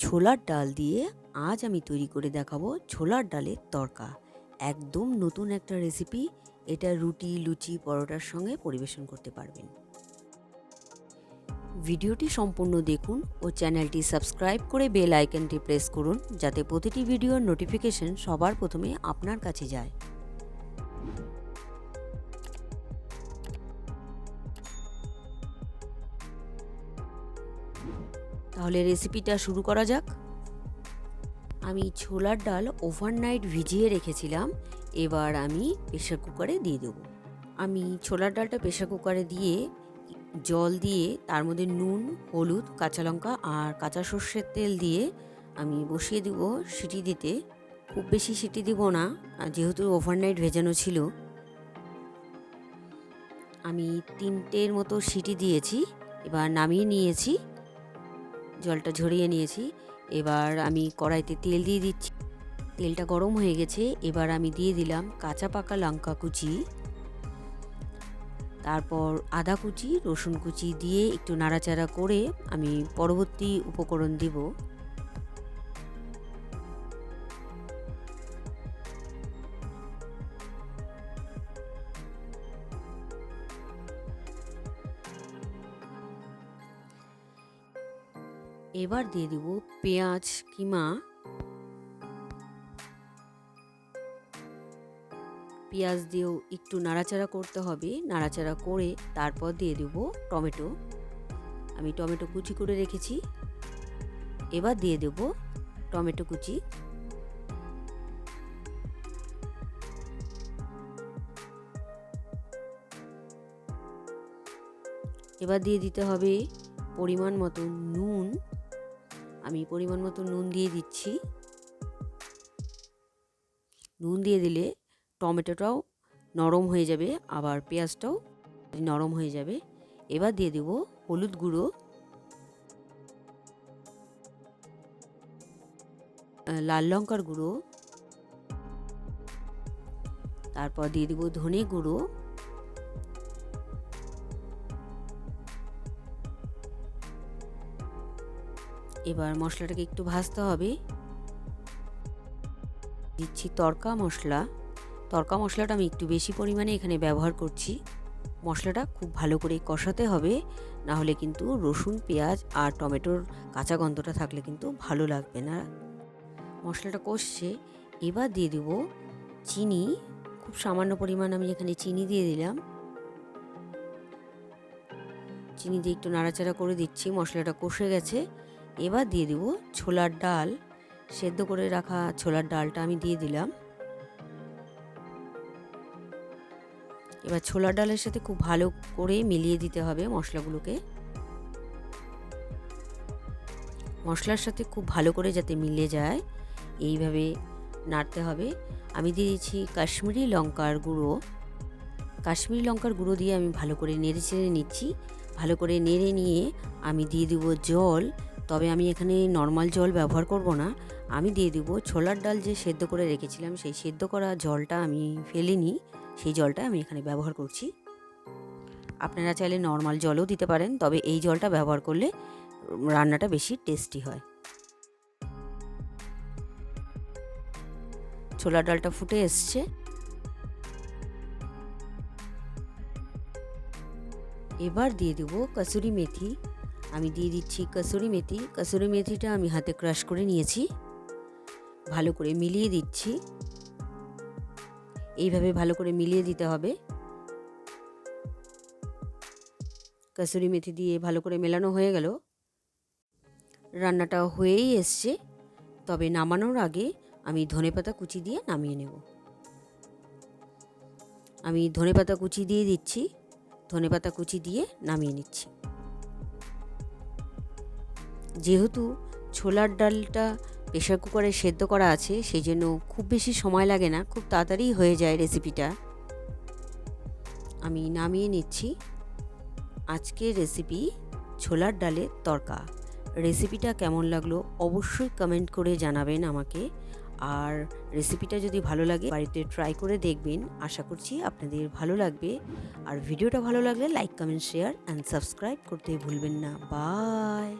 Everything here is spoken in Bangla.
ছোলার ডাল দিয়ে আজ আমি তৈরি করে দেখাবো ছোলার ডালের তরকা। একদম নতুন একটা রেসিপি এটা রুটি, লুচি, পরোটার সঙ্গে পরিবেশন করতে পারবেন। ভিডিওটি সম্পূর্ণ দেখুন ও চ্যানেলটি সাবস্ক্রাইব করে বেল আইকনটি প্রেস করুন, যাতে প্রতিটি ভিডিওর নোটিফিকেশন সবার প্রথমে আপনার কাছে যায়। তাহলে রেসিপিটা শুরু করা যাক। আমি ছোলার ডাল ওভারনাইট ভিজিয়ে রেখেছিলাম। এবার আমি প্রেশার কুকারে দিয়ে দেবো। আমি ছোলার ডালটা প্রেশার কুকারে দিয়ে জল দিয়ে, তার মধ্যে নুন, হলুদ, কাঁচা লঙ্কা আর কাঁচা সর্ষের তেল দিয়ে আমি বসিয়ে দেবো সিটি দিতে। খুব বেশি সিটি দিব না যেহেতু ওভারনাইট ভেজানো ছিল, আমি তিনটের মতো সিটি দিয়েছি। এবার নামিয়ে নিয়েছি। জলটা ঝরিয়ে নিয়েছি। এবার আমি কড়াইতে তেল দিয়ে দিচ্ছি। তেলটা গরম হয়ে গেছে। এবার আমি দিয়ে দিলাম কাঁচা পাকা লঙ্কা কুচি। তারপর আদা কুচি, রসুন কুচি দিয়ে একটু নাড়াচাড়া করে আমি পরবর্তী উপকরণ দিব। এবার দিয়ে দিব পেঁয়াজ কিমা। পেঁয়াজ দিয়েও একটু নাড়াচাড়া করতে হবে, নাড়াচাড়া করে তারপর দিয়ে দেব টমেটো। আমি টমেটো কুচি করে রেখেছি। এবার দিয়ে দেব টমেটো কুচি। এবার দিয়ে দিতে হবে পরিমাণ মতো নুন। আমি পরিমাণ মতো নুন দিয়ে দিচ্ছি। নুন দিয়ে দিলে টমেটোটাও নরম হয়ে যাবে, আবার পেঁয়াজটাও নরম হয়ে যাবে। এবার দিয়ে দেব হলুদ গুঁড়ো। লাল লঙ্কার গুঁড়ো। তারপর দিয়ে দেবো ধনে গুঁড়ো। এবার মশলাটাকে একটু ভাজতে হবে। দিচ্ছি তরকা মশলা। তরকা মশলাটা আমি একটু বেশি পরিমাণে এখানে ব্যবহার করছি। মশলাটা খুব ভালো করে কষাতে হবে, না হলে কিন্তু রসুন, পেঁয়াজ আর টমেটোর কাঁচা গন্ধটা থাকলে কিন্তু ভালো লাগবে না। মশলাটা কষছে, এবার দিয়ে দেবো চিনি। খুব সামান্য পরিমাণ আমি এখানে চিনি দিয়ে দিলাম। চিনি দিয়ে একটু নাড়াচাড়া করে দিচ্ছি, মশলাটা কষে গেছে। এবার দিয়ে দেব ছোলার ডাল। সেদ্ধ করে রাখা ছোলার ডালটা আমি দিয়ে দিলাম। এবার ছোলার ডালের সাথে খুব ভালো করে মিলিয়ে দিতে হবে মশলাগুলোকে। মশলার সাথে খুব ভালো করে যাতে মিলে যায়, এইভাবে নাড়তে হবে। আমি দিয়ে দিচ্ছি কাশ্মীরি লঙ্কার গুঁড়ো। কাশ্মীরি লঙ্কার গুঁড়ো দিয়ে আমি ভালো করে নেড়ে চেড়ে নিচ্ছি। ভালো করে নেড়ে নিয়ে আমি দিয়ে দেবো জল। তবে আমি এখানে নর্মাল জল ব্যবহার করব না। আমি দিয়ে দেবো ছোলার ডাল যে সেদ্ধ করে রেখেছিলাম, সেই সেদ্ধ করা জলটা আমি ফেলিনি, সেই জলটা আমি এখানে ব্যবহার করছি। আপনারা চাইলে নর্মাল জলও দিতে পারেন, তবে এই জলটা ব্যবহার করলে রান্নাটা বেশি টেস্টি হয়। ছোলার ডালটা ফুটে এসছে। এবার দিয়ে দেবো কসুরি মেথি। আমি দিয়ে দিচ্ছি কসুরি মেথি। কসুরি মেথিটা আমি হাতে ক্রাশ করে নিয়েছি। ভালো করে মিলিয়ে দিচ্ছি। এইভাবে ভালো করে মিলিয়ে দিতে হবে। কসুরি মেথি দিয়ে ভালো করে মেলানো হয়ে গেল। রান্নাটা হয়েই এসছে। তবে নামানোর আগে আমি ধনেপাতা কুচি দিয়ে নামিয়ে নেব। আমি ধনেপাতা কুচি দিয়ে দিচ্ছি। ধনেপাতা কুচি দিয়ে নামিয়ে নিচ্ছি। যেহেতু ছোলার ডালটা প্রেশার কুকারে সেদ্ধ করা আছে, সেই জন্য খুব বেশি সময় লাগে না, খুব তাড়াতাড়ি হয়ে যায় রেসিপিটা আমি নামিয়ে নিচ্ছি। আজকের রেসিপি ছোলার ডালের তরকা। রেসিপিটা কেমন লাগল অবশ্যই কমেন্ট করে জানাবেন আমাকে। আর রেসিপিটা যদি ভালো লাগে, বাড়িতে ট্রাই করে দেখবেন। আশা করছি আপনাদের ভালো লাগবে। আর ভিডিওটা ভালো লাগলে like comment share and subscribe করতে ভুলবেন না। বাই